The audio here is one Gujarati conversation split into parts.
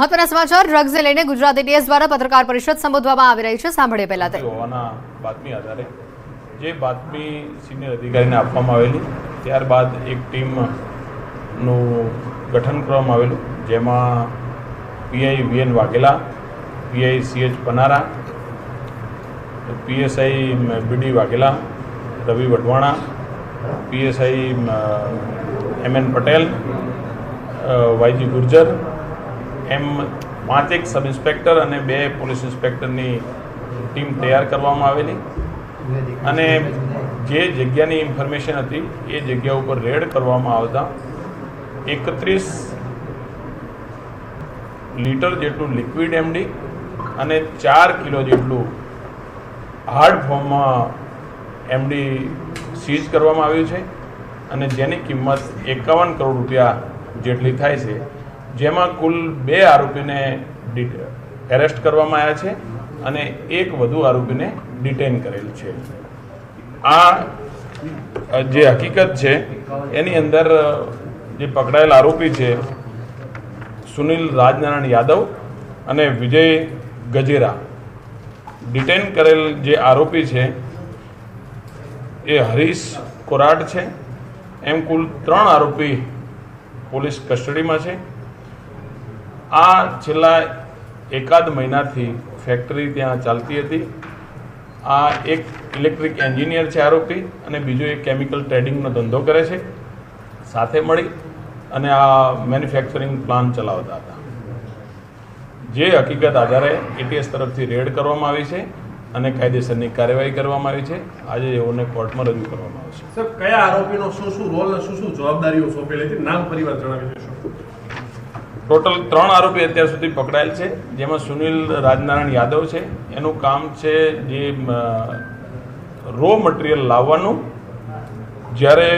મહત્વના સમાચાર ડ્રગ્સને લઈને ગુજરાત એટીએસ દ્વારા પત્રકાર પરિષદ સંબોધવામાં આવી રહી છે. સાંભળીએ પહેલા તે. હોવાના બાતમી આધારે જે બાતમી સિનિયર અધિકારીને આપવામાં આવેલી, ત્યારબાદ એક ટીમનું ગઠન કરવામાં આવેલું, જેમાં PI VN Vaghela PI CH Panara PSI BD Vaghela, Ravi Vadhvana PSI M N Patel YG Gurjar એમ પાંચેક સબ ઇન્સ્પેક્ટર અને બે પોલીસ ઇન્સ્પેક્ટરની ટીમ તૈયાર કરવામાં આવેલી. અને જે જગ્યાની ઇન્ફોર્મેશન હતી, એ જગ્યા ઉપર રેડ કરવામાં આવતા એકત્રીસ લીટર જેટલું લિક્વિડ એમડી અને ચાર કિલો જેટલું હાર્ડ ફોર્મમાં એમડી સીઝ કરવામાં આવ્યું છે. અને જેની કિંમત એકાવન કરોડ રૂપિયા જેટલી થાય છે. જેમાં કુલ બે આરોપીને એરેસ્ટ કરવામાં આવ્યા છે અને એક વધુ આરોપીને ડિટેન કરેલ છે. આ જે હકીકત છે, એની અંદર જે પકડાયેલ આરોપી છે, સુનિલ રાજનારાયણ યાદવ અને વિજય ગજેરા. ડિટેન કરેલ જે આરોપી છે, એ હરીશ કોરાટ છે. એમ કુલ ત્રણ આરોપી પોલીસ કસ્ટડીમાં છે. આ છેલ્લા એકાદ મહિનાથી ફેક્ટરી ત્યાં ચાલતી હતી. આ એક ઇલેક્ટ્રિક એન્જિનિયર છે આરોપી અને બીજો એક કેમિકલ ટ્રેડિંગનો ધંધો કરે છે. સાથે મળી અને આ મેન્યુફેક્ચરિંગ પ્લાન ચલાવતા હતા. જે હકીકત આધારે એટીએસ તરફથી રેડ કરવામાં આવી છે અને કાયદેસરની કાર્યવાહી કરવામાં આવી છે. આજે એઓને કોર્ટમાં રજૂ કરવામાં આવશે. સર, કયા આરોપીનો શું શું રોલ અને શું શું જવાબદારીઓ સોંપેલી હતી? નામ પરિવાર જણાવી દેશો. ટોટલ ત્રણ આરોપી અત્યાર સુધી પકડાયેલ છે, જેમાં સુનિલ રાજનારાયણ યાદવ છે. એનું કામ છે જે રો મટીરિયલ લાવવાનું. જ્યારે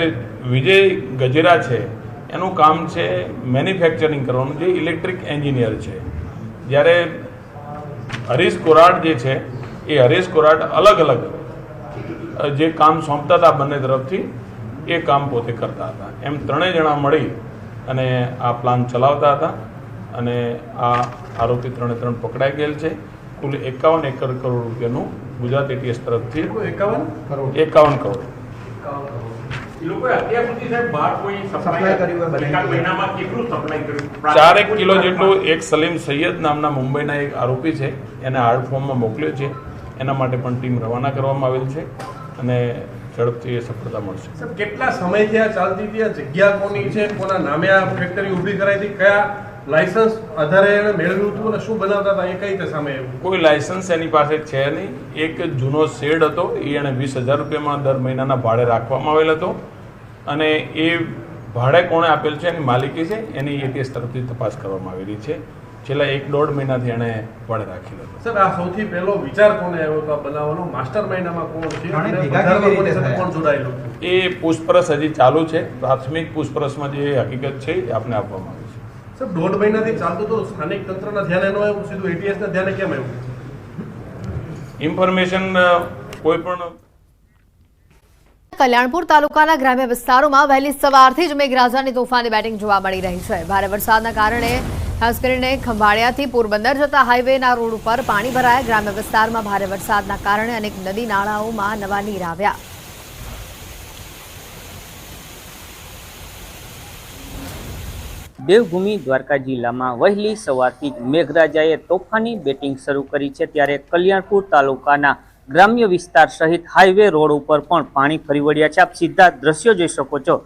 વિજય ગજેરા છે, એનું કામ છે મેન્યુફેક્ચરિંગ કરવાનું, જે ઇલેક્ટ્રિક એન્જિનિયર છે. જ્યારે હરીશ કોરાટ જે છે, એ હરીશ કોરાટ અલગ અલગ જે કામ સોંપતા હતા બંને તરફથી, એ કામ પોતે કરતા હતા. એમ ત્રણેય જણા મળી અને આ પ્લાન ચલાવતા હતા. અને આ આરોપી ત્રણે ત્રણ પકડાઈ ગયેલ છે. કુલ એકાવન એકર કરોડ રૂપિયાનું ગુજરાત એટીએસ તરફથી એકાવન એકાવન એકાવન કરોડ. એ લોકોએ અત્યાર સુધી સાહેબ બહાર કોઈ સપ્લાય કર્યું એકાદ મહિનામાં કેટલું સપ્લાય કર્યું? ચારેક કિલો જેટલું એક સલીમ સૈયદ નામના મુંબઈના એક આરોપી છે. એને હાર્ડ ફોર્મમાં મોકલ્યો છે. એના માટે પણ ટીમ રવાના કરવામાં આવેલ છે અને ઝડપથી એ સફળતા મળશે. કેટલા સમયથી આ ચાલતી હતી? આ જગ્યા કોની છે? કોના નામે આ ફેક્ટરી ઊભી કરાઈ હતી? કયા લાયસન્સ આધારે એણે મેળવ્યું હતું અને શું બનાવતા હતા? એ કઈ રીતે સામે આવ્યું? કોઈ લાયસન્સ એની પાસે છે નહીં. એક જૂનો શેડ હતો. એ એણે વીસ હજાર રૂપિયામાં દર મહિનાના ભાડે રાખવામાં આવેલ હતો. અને એ ભાડે કોણે આપેલ છે? એની માલિકી છે. એની એટીએસ તરફથી તપાસ કરવામાં આવેલી છે. છેલ્લા એક દોઢ મહિનાથી એણે ભાડે રાખેલો હતો. સાહેબ આ સૌથી પહેલો વિચાર કોને આવ્યો હતો આ બનાવવાનો? માસ્ટર માઇન્ડમાં કોણ છે? કોણ જોડાયેલું એ પૂછપરછ હજી ચાલુ છે. પ્રાથમિક પૂછપરછમાં જે હકીકત છે એ આપને આપવામાં સાહેબ દોઢ મહિનાથી ચાલતું તો સ્થાનિક તંત્રના ધ્યાને ન આવ્યું સીધું એટીએસના ધ્યાને કેમ આવ્યું? ઇન્ફોર્મેશન કોઈ પણ કલ્યાણપુર તાલુકાના ગ્રામ્ય વિસ્તારોમાં વહેલી સવારથી જ મેઘરાજાની તોફાની બેટિંગ જોવા મળી રહી છે. ભારે વરસાદના કારણે ખાસ કરીને ખંભાળિયાથી પોરબંદર જતા હાઈવેના રોડ ઉપર પાણી ભરાયા. ગ્રામ્ય વિસ્તારમાં ભારે વરસાદના કારણે અનેક નદી નાળાઓમાં નવા નીર આવ્યા. દેવભૂમિ દ્વારકા જિલ્લામાં વહેલી સવારથી મેઘરાજાએ તોફાની બેટિંગ શરૂ કરી છે, ત્યારે કલ્યાણપુર તાલુકાના ગ્રામ્ય વિસ્તાર સહિત હાઈવે રોડ ઉપર પણ પાણી ફરી વળ્યા છે. આપ સીધા દ્રશ્યો જોઈ શકો છો.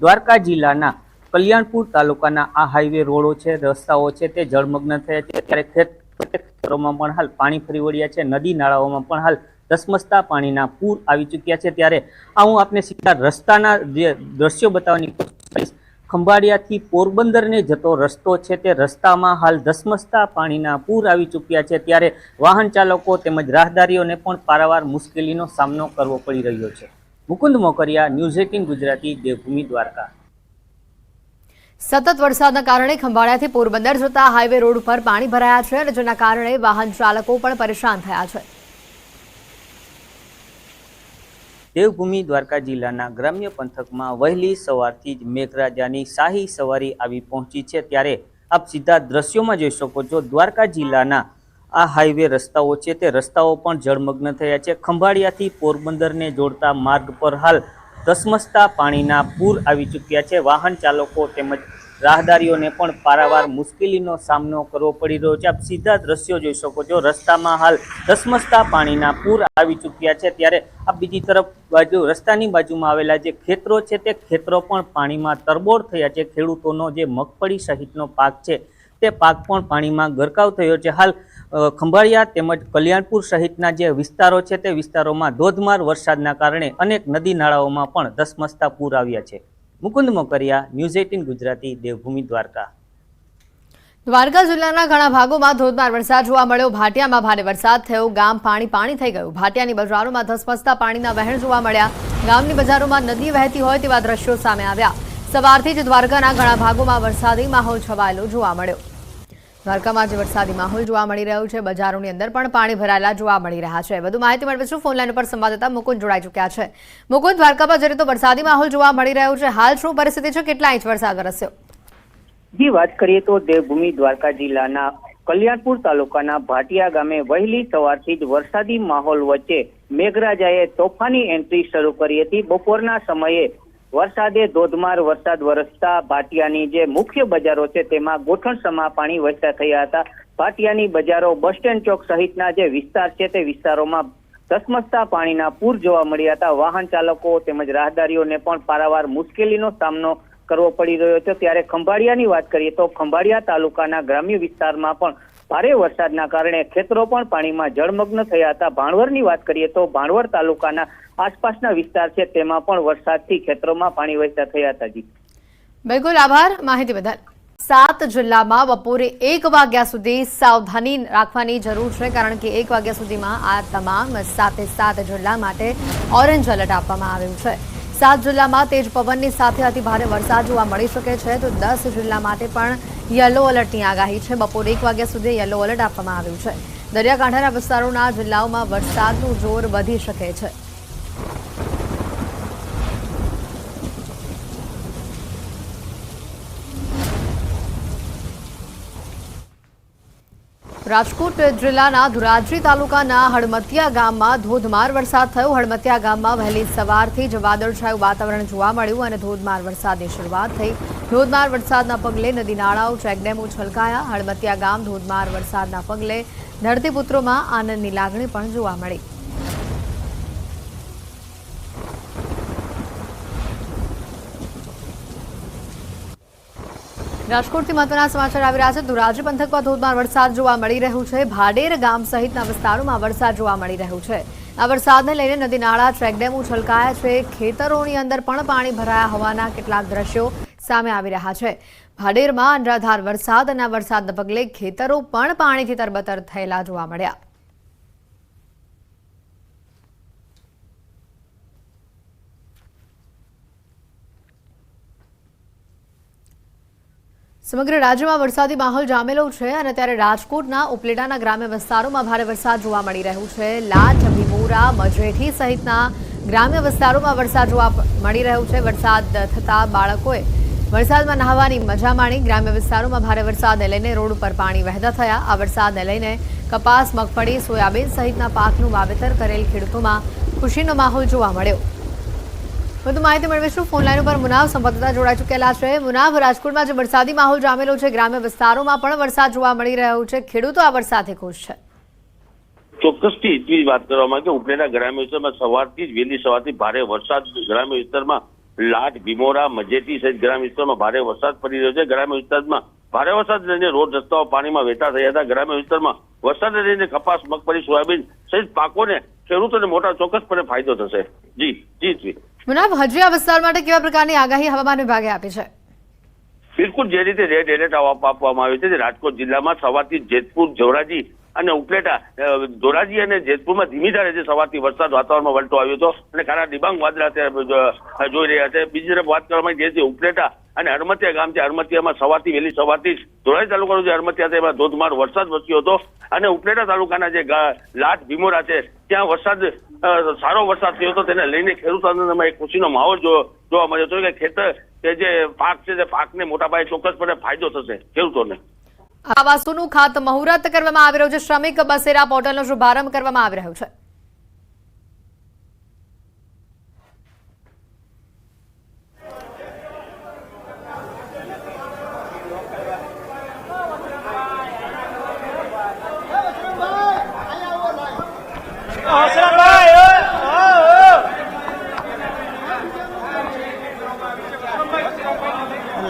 દ્વારકા જિલ્લાના કલ્યાણપુર તાલુકાના આ હાઈવે રોડો છે, રસ્તાઓ છે, તે જળમગ્ન થયા છે, ત્યારે ખેતરોમાં પણ હાલ પાણી ફરી વળ્યા છે, નદી નાળાઓમાં પણ હાલ ધસમસતા પાણીના પૂર આવી ચૂક્યા છે. ત્યારે આ હું આપને સીધા રસ્તાના જે દ્રશ્યો બતાવવાની ખંભાળિયાથી પોરબંદરને જતો રસ્તો છે તે રસ્તામાં હાલ ધસમસતા પાણીના પૂર આવી ચૂક્યા છે. ત્યારે વાહન ચાલકો તેમજ રાહદારીઓને પણ પારાવાર મુશ્કેલીનો સામનો કરવો પડી રહ્યો છે. Mukund Mokariya, news eighteen Gujarati, Devbhoomi Dwarka. સતત વરસાદના કારણે ખંભાળિયાથી પોરબંદર જતા હાઈવે રોડ ઉપર પાણી ભરાયા છે અને જેના કારણે વાહન ચાલકો પણ પરેશાન થયા છે. દેવભૂમિ દ્વારકા જિલ્લાના ગ્રામ્ય પંથકમાં વહેલી સવારથી જ મેઘરાજાની શાહી સવારી આવી પહોંચી છે. ત્યારે આપ સીધા દ્રશ્યોમાં જોઈ શકો છો, દ્વારકા જિલ્લાના આ હાઈવે રસ્તાઓ છે. તે રસ્તાઓ પણ જળમગ્ન થયા છે. ખંભાળિયાથી પોરબંદરને જોડતા માર્ગ પર હાલ ધસમસતા પાણીના પૂર આવી ચૂક્યા છે. વાહન ચાલકો તેમજ રાહદારીઓને પણ પારાવાર મુશ્કેલીનો સામનો કરવો પડી રહ્યો છે. આપ સીધા દ્રશ્યો જોઈ શકો છો. રસ્તામાં હાલ ધસમસતા પાણીના પૂર આવી ચૂક્યા છે. ત્યારે આ બીજી તરફ બાજુ, રસ્તાની બાજુમાં આવેલા જે ખેતરો છે, તે ખેતરો પણ પાણીમાં તરબોળ થયા છે. ખેડૂતોનો જે મગફળી સહિતનો પાક છે, તે પાક પણ પાણીમાં ગરકાવ થયો છે. હાલ ખંભાળિયા તેમજ કલ્યાણપુર સહિતના જે વિસ્તારો છે, તે વિસ્તારોમાં ધોધમાર વરસાદના કારણે અનેક નદી નાળાઓમાં પણ ધસમસતા પૂર આવ્યા છે. Mukund Mokariya news eighteen Gujarati, Devbhoomi Dwarka. Dwarka જિલ્લાના ઘણા ભાગોમાં ધોધમાર વરસાદ જોવા મળ્યો. ભાટિયામાં ભારે વરસાદ થયો. ગામ પાણી પાણી થઈ ગયું. ભાટિયાની બજારોમાં ધસમસતા પાણીના વહેણ જોવા મળ્યા. ગામની બજારોમાં નદી વહેતી હોય તેવા દ્રશ્યો સામે આવ્યા. સવારથી જ દ્વારકાના ઘણા ભાગોમાં વરસાદી માહોલ છવાયેલો જોવા મળ્યો. દ્વારકામાં જે વરસાદી માહોલ જોવા મળી રહ્યો છે. બજારોની અંદર પણ પાણી ભરાયેલા જોવા મળી રહ્યા છે. વધુ માહિતી મેળવીશું ફોનલાઈન ઉપર સંવાદદાતા મુકુંદ જોડાઈ ચૂક્યા છે. મુકુંદ દ્વારકામાં જે રીતે વરસાદી માહોલ જોવા મળી રહ્યો છે, હાલ શું પરિસ્થિતિ છે? કેટલા ઇંચ વરસાદ વરસ્યો? જી, વાત કરીએ તો દેવભૂમિ દ્વારકા જિલ્લાના કલ્યાણપુર તાલુકાના ભાટિયા ગામે વહેલી સવારથી જ વરસાદી માહોલ વચ્ચે મેઘરાજાએ તોફાની એન્ટ્રી શરૂ કરી હતી. બપોરના સમયે વરસાદે ધોધમાર વરસાદ વરસતા ભાટિયાની જે મુખ્ય બજારો છે તેમાં ગોઠણસમા પાણી વહેતા થયા હતા. ભાટિયાની બજારો બસ સ્ટેન્ડ ચોક સહિતના જે વિસ્તાર છે તે વિસ્તારોમાં ધસમસતા પાણીના પૂર જોવા મળ્યા હતા. વાહન ચાલકો તેમજ રાહદારીઓને પણ પારાવાર મુશ્કેલીનો સામનો કરવો પડી રહ્યો છે. ત્યારે ખંભાળિયાની વાત કરીએ તો ખંભાળિયા તાલુકાના ગ્રામ્ય વિસ્તારમાં પણ ભારે વરસાદના કારણે ખેતરો પણ પાણીમાં જળમગ્ન થયા હતા. ભાણવરની વાત કરીએ તો ભાણવર તાલુકાના આસપાસના વિસ્તાર છે, તેમાં પણ વરસાદથી ખેતરોમાં પાણી વહેતા થયા હતા બિલકુલ આભાર, માહિતી બદલ. સાત જિલ્લામાં બપોરે એક વાગ્યા સુધી સાવધાની રાખવાની જરૂર છે, કારણ કે એક વાગ્યા સુધીમાં આ તમામ સાથે સાત જિલ્લા માટે ઓરેન્જ એલર્ટ આપવામાં આવ્યું છે. સાત જિલ્લામાં તેજ પવનની સાથે અતિ ભારે વરસાદ જોવા મળી શકે છે, તો દસ જિલ્લા માટે પણ યલો એલર્ટની આગાહી છે. બપોરે એક વાગ્યા સુધી યલો એલર્ટ આપવામાં આવ્યું છે. દરિયાકાંઠાના વિસ્તારોના જિલ્લાઓમાં વરસાદનું જોર વધી શકે છે. રાજકોટ જિલ્લાના ધોરાજી તાલુકાના હળમતિયા ગામમાં ધોધમાર વરસાદ થયો. હળમતિયા ગામમાં વહેલી સવારથી જ વાદળછાયું વાતાવરણ જોવા મળ્યું અને ધોધમાર વરસાદની શરૂઆત થઈ. ધોધમાર વરસાદના પગલે નદી નાળાઓ, ચેકડેમો છલકાયા. હળમતિયા ગામ ધોધમાર વરસાદના પગલે ધરતીપુત્રોમાં આનંદની લાગણી પણ જોવા મળી. રાજકોટથી મહત્વના સમાચાર આવી રહ્યા છે. ધોરાજી પંથકમાં ધોધમાર વરસાદ જોવા મળી રહ્યું છે. ભાડેર ગામ સહિતના વિસ્તારોમાં વરસાદ જોવા મળી રહ્યું છે. આ વરસાદને લઈને નદી નાળા ચેકડેમો છલકાયા છે. ખેતરોની અંદર પણ પાણી ભરાયા હોવાના કેટલાક દ્રશ્યો સામે આવી રહ્યા છે. ભાડેરમાં અનરાધાર વરસાદ અને વરસાદના પગલે ખેતરો પણ પાણીથી તરબતર થયેલા જોવા મળ્યા. સમગ્ર રાજ્યમાં વરસાદી માહોલ જામેલો છે અને ત્યારે રાજકોટના ઉપલેટાના ગ્રામ્ય વિસ્તારોમાં ભારે વરસાદ જોવા મળી રહ્યું છે. લાઠ ભીમોરા મજેઠી સહિતના ગ્રામ્ય વિસ્તારોમાં વરસાદ જોવા મળી રહ્યો છે. વરસાદ થતા બાળકોએ વરસાદમાં નહાવાની મજા માણી ગ્રામ્ય વિસ્તારોમાં ભારે વરસાદને લઈને રોડ ઉપર પાણી વહેતા થયા. આ વરસાદને લઈને કપાસ, મગફળી, સોયાબીન સહિતના પાકનું વાવેતર કરેલ ખેડૂતોમાં ખુશીનો માહોલ જોવા મળ્યો. વધુ માહિતી મેળવીશું. ફોનલાઈન ઉપર મુનાવ સંવાદદાતા જોડાઈ ચૂકેલા છે. મુનાવ, રાજકોટમાં જે વરસાદી માહોલ જામેલો છે, ગ્રામ્ય વિસ્તારોમાં પણ વરસાદ જોવા મળી રહ્યો છે. ખેડૂતો આ વરસાદથી ખુશ છે. ચોક્કસથી એટલી વાત કરવામાં કે ઉપલેટા ગ્રામ્ય વિસ્તારમાં સવારથી જ, વહેલી સવારથી ભારે વરસાદ ગ્રામ્ય વિસ્તારમાં લાટ, ભીમોરા, મજેટી સહિત ગ્રામ્ય વિસ્તારમાં ભારે વરસાદ પડી રહ્યો છે. ગ્રામ્ય વિસ્તારમાં ભારે વરસાદ લઈને રોડ, રસ્તાઓ પાણીમાં વહેતા થયા હતા. ગ્રામ્ય વિસ્તારમાં વરસાદને લઈને કપાસ, મગફળી, સોયાબીન સહિત પાકોને ખેડૂતોને મોટા ચોક્કસપણે ફાયદો થશે. જી જી જી. મુનાવ હજી આ વિસ્તાર માટે કેવા પ્રકારની આગાહી હવામાન વિભાગે આપી છે? બિલકુલ, જે રીતે રેડ એલર્ટ આપવામાં આવ્યું છે રાજકોટ જિલ્લામાં સવારથી જેતપુર જોરાજી અને ઉપલેટા ધોરાજી અને જેતપુરમાં ધીમી ધારે સવારથી વરસાદ વાતાવરણમાં વળતો આવ્યો હતો અને કાળા ડિબાંગ વાદળા જોઈ રહ્યા છે. બીજી તરફ વાત કરવામાં જે છે ઉપલેટા અને હરમતિયા ગામ છે. હરમતિયામાં સવારથી વહેલી સવારથી ધોરાજી તાલુકાનો જે હરમતિયા છે એમાં ધોધમાર વરસાદ વસ્યો હતો અને ઉપલેટા તાલુકાના જે લાટ ભીમોરા છે ત્યાં વરસાદ સારો વરસાદ થયો હતો તેને લઈને ખેડૂતોમાં એક ખુશીનો માહોલ જોવા મળ્યો હતો કે ખેતર, કે જે પાક છે તે પાકને મોટા પાયે ચોક્કસપણે ફાયદો થશે ખેડૂતોને. આવાસોનું ખાત મુહૂર્ત કરવામાં આવી રહ્યું છે. શ્રમિક બસેરા પોર્ટલનો શુભારંભ કરવામાં આવી રહ્યો છે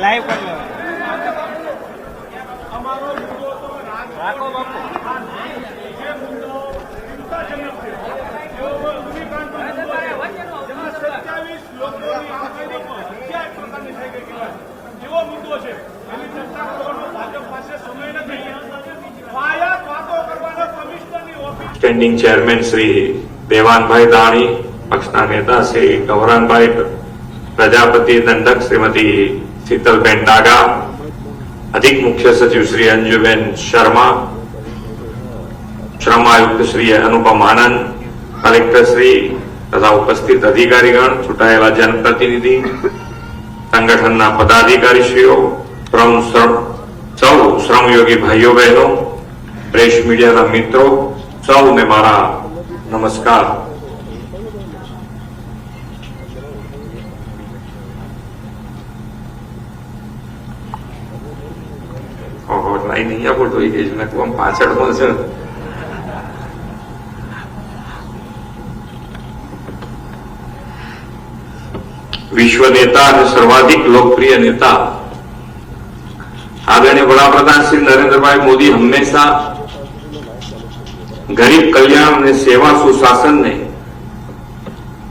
લાઈવ કરી લો એવો મુદ્દો છે એની ચર્ચા કરવાનો ભાજપ પાસે સમય નથી પાયા વાતો કરવાનો કમિશનરની સ્ટેન્ડિંગ ચેરમેન શ્રી દેવાનભાઈ દાણી પક્ષના નેતા શ્રી ગૌરાનભાઈ પ્રજાપતિ દંડક શ્રીમતી શીતલબેન ડાગા અધિક મુખ્ય સચિવ શ્રી અંજુબેન શર્મા શ્રમ આયુક્ત શ્રી અનુપમ આનંદ કલેક્ટર શ્રી તથા ઉપસ્થિત અધિકારીગણ ચૂંટાયેલા જનપ્રતિનિધિ સંગઠનના પદાધિકારીશ્રીઓ શ્રમ સૌ શ્રમયોગી ભાઈઓ બહેનો પ્રેસ મીડિયાના મિત્રો સૌને મારા નમસ્કાર. લાઈન અહીંયા પર ધોઈ ગઈ છે. મેં કહું પાછળ પણ છે. વિશ્વ નેતા અને સર્વાધિક લોકપ્રિય નેતા. આદરણીય વડાપ્રધાન શ્રી નરેન્દ્રભાઈ મોદી હંમેશા ગરીબ કલ્યાણ અને સેવા સુશાસનને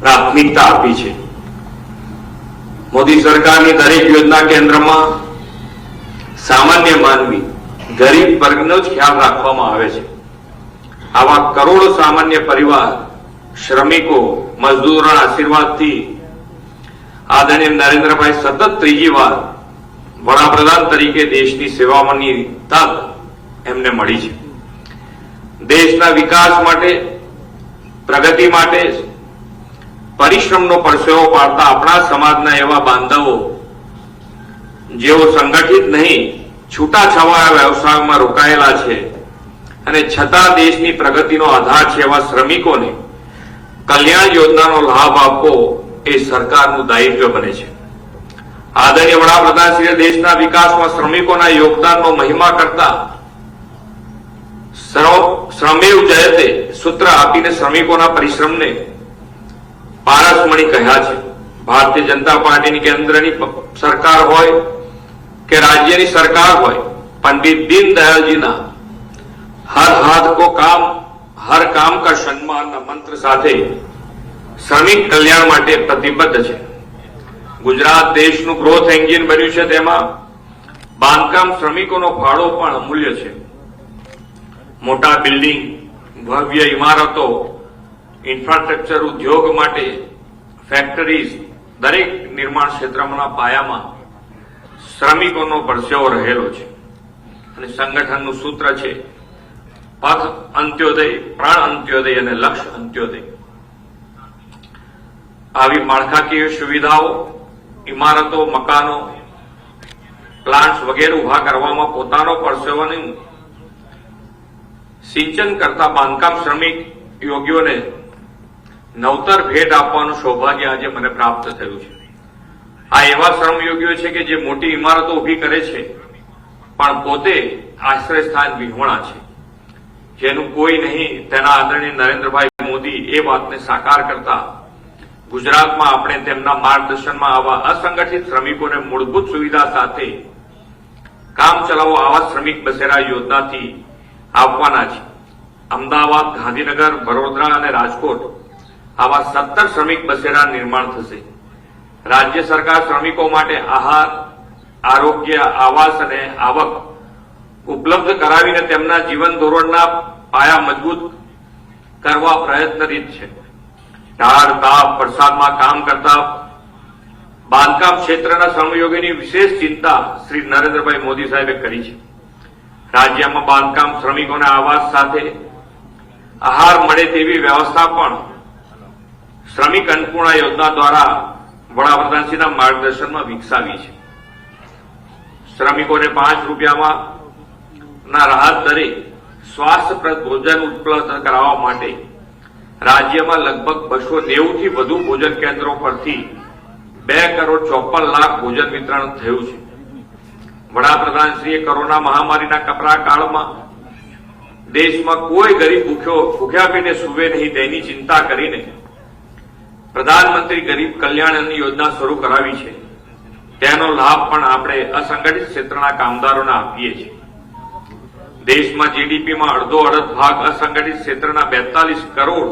પ્રાથમિકતા આપી છે. મોદી સરકારની દરેક યોજના કેન્દ્રમાં સામાન્ય માનવી ગરીબ વર્ગનો જ ખ્યાલ રાખવામાં આવે છે. આવા કરોડો સામાન્ય પરિવાર, શ્રમિકો, મજદૂરોના આશીર્વાદથી આદરણીય નરેન્દ્રભાઈ સતત ત્રીજી વાર વડાપ્રધાન તરીકે દેશની સેવામાં તક એમને મળી છે. દેશના વિકાસ માટે, પ્રગતિ માટે પરિશ્રમનો પરસેવો પાડતા આપણા સમાજના એવા બાંધવો, જેઓ સંગઠિત નહીં, છૂટાછવાયા વ્યવસાયમાં રોકાયેલા છે અને છતાં દેશની પ્રગતિનો આધાર છે એવા શ્રમિકોને કલ્યાણ યોજનાનો લાભ આપવો એ સરકારનું દાયિત્વ બને છે. આદરણીય વડાપ્રધાનશ્રીએ દેશના વિકાસમાં શ્રમિકોના યોગદાનનો મહિમા કરતા શ્રમેવ જયતે સૂત્ર આપીને શ્રમિકોના પરિશ્રમને પારસમણી કહ્યા છે. ભારતીય જનતા પાર્ટીની કેન્દ્રની સરકાર હોય કે રાજ્યની સરકાર હોય, પંડિત દીનદયાળજીના હર હાથ કો કામ, હર કામ કા સન્માનના મંત્ર સાથે શ્રમિક કલ્યાણ માટે પ્રતિબદ્ધ છે. ગુજરાત દેશનું ગ્રોથ એન્જિન બન્યું છે તેમાં બાંધકામ શ્રમિકોનો ફાળો પણ અમૂલ્ય છે. મોટા બિલ્ડિંગ, ભવ્ય ઇમારતો ઇન્ફ્રાસ્ટ્રક્ચર ઉદ્યોગ માટે ફેક્ટરીઝ દરેક નિર્માણ ક્ષેત્રના પાયામાં શ્રમિકોનો પરસેવો રહેલો છે. અને સંગઠનનું સૂત્ર છે, પથ અંત્યોદય, પ્રાણ અંત્યોદય અને લક્ષ્ય અંત્યોદય. આવી માળખાકીય સુવિધાઓ, ઇમારતો, મકાનો પ્લાન્ટ્સ વગેરે ઊભા કરવામાં પોતાનો પરસેવાનું સિંચન કરતા બાંધકામ શ્રમિક યોગીઓને નવતર ભેટ આપવાનું સૌભાગ્ય આજે મને પ્રાપ્ત થયું છે. આ એવા શ્રમયોગીઓ છે કે જે મોટી ઇમારતો ઊભી કરે છે, પણ પોતે આશ્રયસ્થાન વિહોણા છે. જેનું કોઈ નહીં, તેના આદરણીય નરેન્દ્રભાઈ મોદી એ વાતને સાકાર કરતા ગુજરાતમાં આપણે તેમના માર્ગદર્શનમાં આવા અસંગઠિત શ્રમિકોને મૂળભૂત સુવિધા સાથે કામ ચલાવો આવા શ્રમિક બસેરા યોજનાથી આપવાના છે. અમદાવાદ, ગાંધીનગર, વડોદરા અને રાજકોટ આવા સત્તર શ્રમિક બસેરા નિર્માણ થશે. રાજ્ય સરકાર શ્રમિકો માટે આહાર, આરોગ્ય, આવાસ અને આવક ઉપલબ્ધ કરાવીને તેમના જીવન ધોરણના પાયા મજબૂત કરવા પ્રયત્નરીત છે. ઢાળ, તાપ, વરસાદમાં કામ કરતા બાંધકામ ક્ષેત્રના શ્રમયોગીની વિશેષ ચિંતા શ્રી નરેન્દ્રભાઈ મોદી સાહેબે કરી છે. રાજ્યમાં બાંધકામ શ્રમિકોના આવાસ સાથે આહાર મળે તેવી વ્યવસ્થા પણ શ્રમિક અન્નપૂર્ણા યોજના દ્વારા વડાપ્રધાનશ્રીના માર્ગદર્શનમાં વિકસાવી છે. શ્રમિકોને પાંચ રૂપિયામાં ના રાહત દરે સ્વાસ્થ્યપ્રદ ભોજન ઉપલબ્ધ કરાવવા માટે રાજ્યમાં લગભગ બસો નેવું થી વધુ ભોજન કેન્દ્રો પરથી બે કરોડ ચોપન લાખ ભોજન વિતરણ થયું છે. વડાપ્રધાનશ્રીએ કોરોના મહામારીના કપરા કાળમાં દેશમાં કોઈ ગરીબ ભૂખ્યો, ભૂખ્યા પેટે સુવે નહીં તેની ચિંતા કરીને પ્રધાનમંત્રી ગરીબ કલ્યાણ યોજના શરૂ કરાવી છે. તેનો લાભ પણ આપણે અસંગઠિત ક્ષેત્રના કામદારોને આપીએ છીએ. દેશમાં જીડીપીમાં અડધો અડધ ભાગ અસંગઠિત ક્ષેત્રના બેતાલીસ કરોડ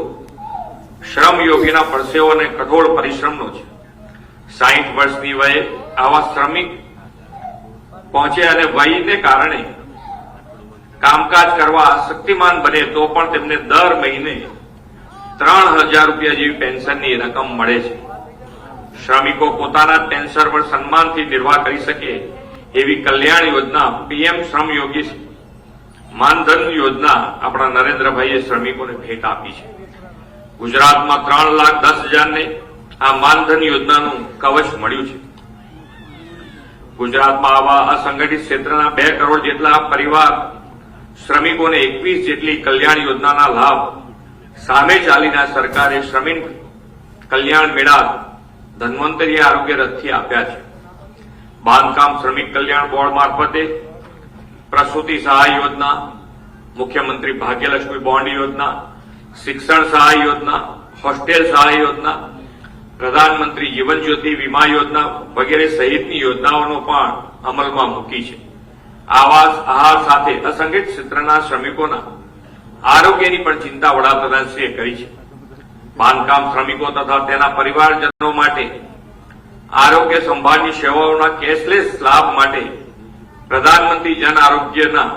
શ્રમયોગીના પરસેવો અને કઠોળ પરિશ્રમનો છે. સાહીઠ વર્ષની વયે આવા શ્રમિક પહોંચે અને વયને કારણે કામકાજ કરવા શક્તિમાન બને તો પણ તેમને દર મહિને ત્રણ હજાર રૂપિયા જેવી પેન્શનની રકમ મળે છે. શ્રમિકો પોતાના પેન્શન પર સન્માનથી નિર્વાહ કરી શકે એવી કલ્યાણ યોજના પીએમ શ્રમયોગી માનધન યોજના આપણા નરેન્દ્રભાઈએ શ્રમિકોને ભેટ આપી છે. ગુજરાતમાં ત્રણ લાખ દસ હજારને આ માનધન યોજનાનું કવચ મળ્યું છે. ગુજરાતમાં આવા અસંગઠિત ક્ષેત્રના બે કરોડ જેટલા પરિવાર, શ્રમિકોને એકવીસ જેટલી કલ્યાણ યોજનાના લાભ સામે ચાલીના સરકારે શ્રમિક કલ્યાણ મેળા ધન્વંતરી આરોગ્ય રથથી આપ્યા છે. બાંધકામ શ્રમિક કલ્યાણ બોર્ડ મારફતે પ્રસૂતિ સહાય યોજના, મુખ્યમંત્રી ભાગ્યલક્ષ્મી બોન્ડ યોજના, શિક્ષણ સહાય યોજના, હોસ્ટેલ સહાય યોજના પ્રધાનમંત્રી જીવન જ્યોતિ વીમા યોજના વગેરે સહિતની યોજનાઓનો પણ અમલમાં મૂકી છે. આવાસ, આહાર સાથે અસંગઠિત ક્ષેત્રના શ્રમિકોના આરોગ્યની પણ ચિંતા વડાપ્રધાનશ્રીએ કરી છે. બાંધકામ શ્રમિકો તથા તેના પરિવારજનો માટે આરોગ્ય સંભાળની સેવાઓના કેશલેસ લાભ માટે પ્રધાનમંત્રી જન આરોગ્યના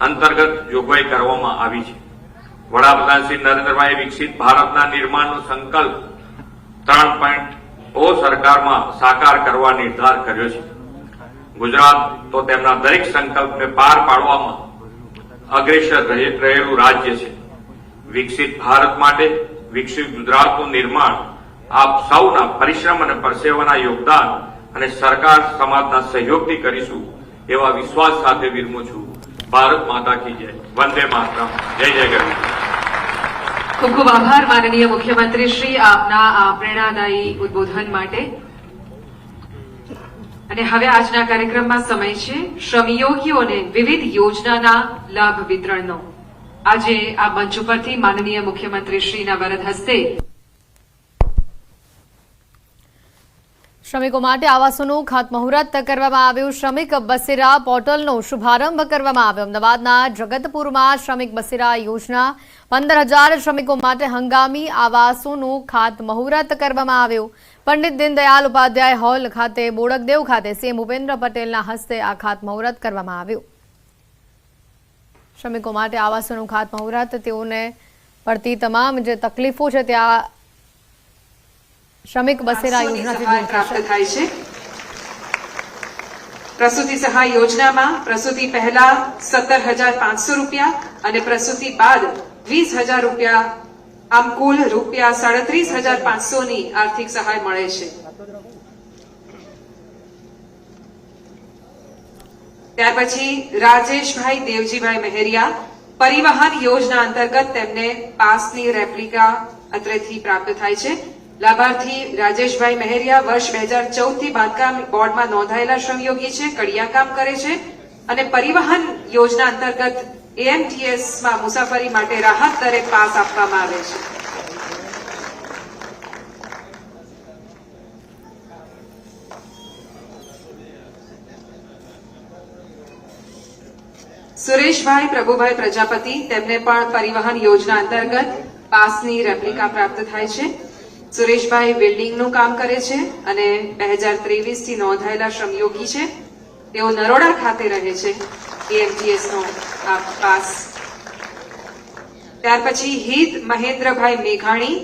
અંતર્ગત જોગવાઈ કરવામાં આવી છે. વડાપ્રધાન શ્રી નરેન્દ્રભાઈ વિકસિત ભારતના નિર્માણનો સંકલ્પ ત્રણ પોઈન્ટ ઓ સરકારમાં સાકાર કરવા નિર્ધાર કર્યો છે. ગુજરાત તો તેમના દરેક સંકલ્પને પાર પાડવામાં અગ્રેસર રહે- રહેલું રાજ્ય છે. વિકસિત ભારત માટે વિકસિત ગુજરાતનું નિર્માણ આપ સૌના પરિશ્રમ અને પરસેવાના યોગદાન અને સરકાર સમાજના સહયોગથી કરીશું એવા વિશ્વાસ સાથે વિરમું છું. ભારત માતા કી જય. વંદે માતરમ. જય જય ગરવી ખૂબ ખૂબ આભાર, માનનીય મુખ્યમંત્રી શ્રી, આપના આ પ્રેરણાદાયી ઉદબોધન માટે. અને હવે આજના કાર્યક્રમમાં સમય છે. શ્રમયોગીઓને વિવિધ યોજનાના લાભ વિતરણનો. આજે આ મંચ ઉપરથી માનનીય મુખ્યમંત્રી શ્રીના વરદ હસ્તે શ્રમિકો માટે આવાસોનું ખાતમુહૂર્ત કરવામાં આવ્યું. શ્રમિક બસેરા પોર્ટલનો શુભારંભ કરવામાં આવ્યો. અમદાવાદના જગતપુરમાં શ્રમિક બસેરા યોજના. પંદર હજાર શ્રમિકો માટે હંગામી આવાસોનું ખાતમુહૂર્ત કરવામાં આવ્યું. પંડિત દીનદયાલ ઉપાધ્યાય હોલ ખાતે, બોડકદેવ ખાતે સીએમ ભૂપેન્દ્ર પટેલના હસ્તે આ ખાતમુહૂર્ત કરવામાં આવ્યું. શ્રમિકો માટે આવાસોનું ખાતમુહૂર્ત. તેઓને પડતી તમામ જે તકલીફો છે, ત્યાં શ્રમિક બસેરા યોજનાથી દૂર પ્રાપ્ત થાય છે. પ્રસૂતિ સહાય યોજનામાં પ્રસૂતિ પહેલા સત્તર હજાર પાંચસો રૂપિયા અને પ્રસૂતિ બાદ વીસ હજાર રૂપિયા આમ કુલ રૂપિયા સાડત્રીસ હજાર પાંચસોની આર્થિક સહાય મળે છે. ત્યાર પછી રાજેશભાઈ દેવજીભાઈ મહેરિયા પરિવહન યોજના અંતર્ગત તેમને પાસની રેપ્લિકા અત્રેથી પ્રાપ્ત થાય છે. લાભાર્થી રાજેશભાઈ મહેરિયા વર્ષ બે હજાર ચૌદથી બાંધકામ બોર્ડમાં નોંધાયેલા શ્રમયોગી છે કડિયાકામ કરે છે અને પરિવહન યોજના અંતર્ગત એએમટીએસમાં મુસાફરી માટે રાહત દરે પાસ આપવામાં આવે છે. સુરેશભાઈ પ્રભુભાઈ પ્રજાપતિ, તેમને પણ પરિવહન યોજના અંતર્ગત પાસની રેપ્લિકા પ્રાપ્ત થાય છે. સુરેશભાઈ બિલ્ડિંગનું કામ કરે છે અને બે હજાર ત્રેવીસથી નોંધાયેલા શ્રમયોગી છે. તેઓ નરોડા ખાતે રહે છે. એએમટીએસ નો આ પાસ. ત્યાર પછી હિત મહેન્દ્રભાઈ મેઘાણી.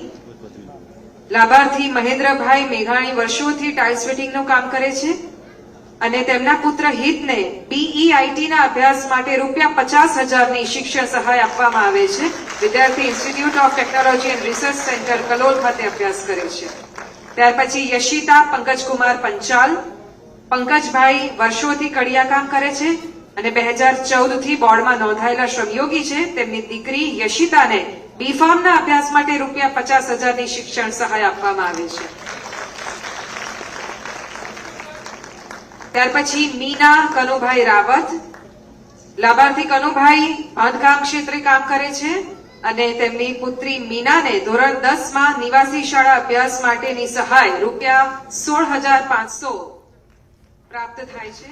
લાભાર્થી મહેન્દ્રભાઈ મેઘાણી વર્ષોથી ટાઇલ્સ ફિટિંગનું કામ કરે છે. અને તેમના પુત્ર હિતને બીઈઆઈટીના અભ્યાસ માટે રૂપિયા પચાસ હજારની શિક્ષણ સહાય આપવામાં આવે છે. વિદ્યાર્થી institute of technology and research centre Kalol ખાતે અભ્યાસ કરે છે. ત્યાર પછી યશિતા, પંકજકુમાર પંચાલ, પંકજભાઈ વર્ષોથી કડિયાકામ કરે છે અને બે હજાર ચૌદથી બોર્ડમાં નોંધાયેલા શ્રમયોગી છે. તેમની દીકરી યશિતાને બીફાર્મના અભ્યાસ માટે રૂપિયા પચાસ હજારની શિક્ષણ સહાય આપવામાં આવે છે. ત્યાર પછી મીના, કનુભાઈ રાવત, લાભાર્થી કનુભાઈ બાંધકામ ક્ષેત્રે કામ કરે છે અને તેમની પુત્રી મીનાને ધોરણ દસમાં નિવાસી શાળા અભ્યાસ માટેની સહાય રૂપિયા સોળ હજાર પાંચસો પ્રાપ્ત થાય છે.